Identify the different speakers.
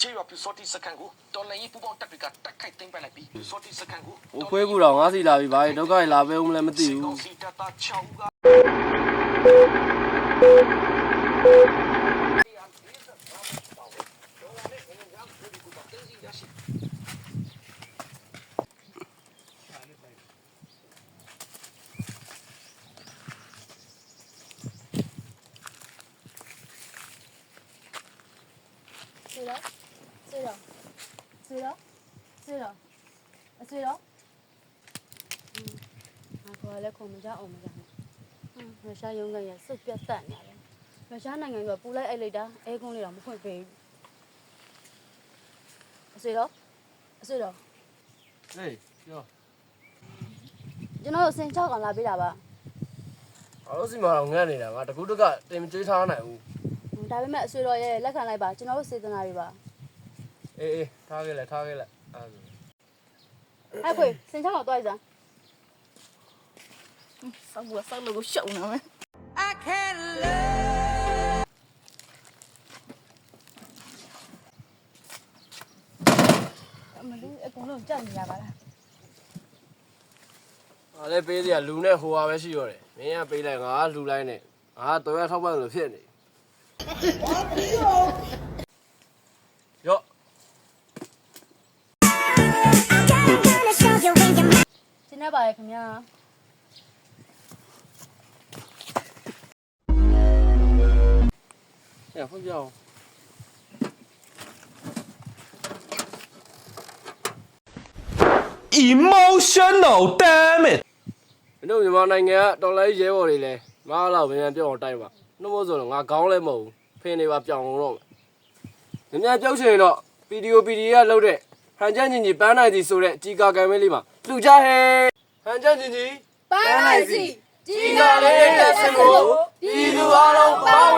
Speaker 1: ချေရွာပြူစောတိစကန်ကိုတော်လိုင်းပူပေါင်းတပ်တွေကတိုက်ခိုက်သိမ်းပိုက်လိုက်ပြီးစောတိစကန်ကို
Speaker 2: ဟိုခွေးကူတော့ငါစီလာပြီဘာဒုက္ခတွေလာပဲဦးမလဲမသိ
Speaker 1: စီ
Speaker 2: ဘူး
Speaker 1: ကောင်စီတပ်သား6ဦးက
Speaker 3: 睡了， ဆွေတော့ဆွေတော့ဆွေတော့အဆွေတော့ငါခေါ်လဲခုံမကြအောင်မကြဘူးရုရှားရုံးကရစုတ်ပြတ်တက်နေတယ်ရုရှားနိုင်ငံကပူလိုက်အိတ်လိုက်တာအဲကုန်းလေးတော့မဖွင့်ပေးဘူးအဆွေတော့အဆွေတော့
Speaker 2: ဟေးပြော
Speaker 3: ကျွန်တော်စင်ချောက်ကောင်လာပေးတာပါ
Speaker 2: အလို့စီမာတော့ငတ်နေတာငါတကူးတကတင်မကျွေးထားနိုင်ဘူး
Speaker 3: ဒါပေမဲ့အဆွေတော်ရဲ့လက်ခံလိုက်ပါကျွန်တော်တို့စေတနာတွေပါ
Speaker 2: အေးအေးထားခဲ့လိုက်ထားခဲ့လိုက်အဲ့ဒါဆို
Speaker 3: အဲ့ခွေစင်ချောက်ကောင်တွိုက်စမ်း
Speaker 4: ဆောက်ဘူးဆောက်လို့ကိုရှုံနေမယ်
Speaker 3: အမလေးအကုန်လုံးကြက်နေရပါလား
Speaker 2: အားလည်းပေးစရာလူနဲ့ဟိုဟာပဲရှိရတယ်မင်းကပေးလိုက်ငါကလူလိုက်နဲ့ငါကတော့ရထောက်ပံ့လို့ဖြစ်နေ
Speaker 3: ရှင်းနေပါရဲ့ခင်ဗျာ
Speaker 2: ညဖွင့်ပြအောင်
Speaker 5: emotional damn it
Speaker 2: မင်းတို့မြန်မာနိုင်ငံကတော်လိုင်းရဲဘော်တွေလဲငါတော့မြန်မြန်ပြောအောင်တိုက်ပါနှမို့ဆိုတော့ငါခေါင်းလည်းမဟုတ်ဘူးဖင်းနေပါပြောင်းအောင်တော့မယ်မြန်မြန်ပြောက်ချင်တော့ PDO PD ကလှုပ်တဲ့ ဟန်ချန်ညီညီပန်းနိုင်စီဆိုတဲ့ကြီးကာကံမဲလေးမှာလှူကြဟဲဟန်ချန်ညီညီ
Speaker 3: ပန်းနိုင်စီ
Speaker 2: ကြီးကာလေးတဲ့ဆင်ကိုပြည်သူအားလုံးပန်း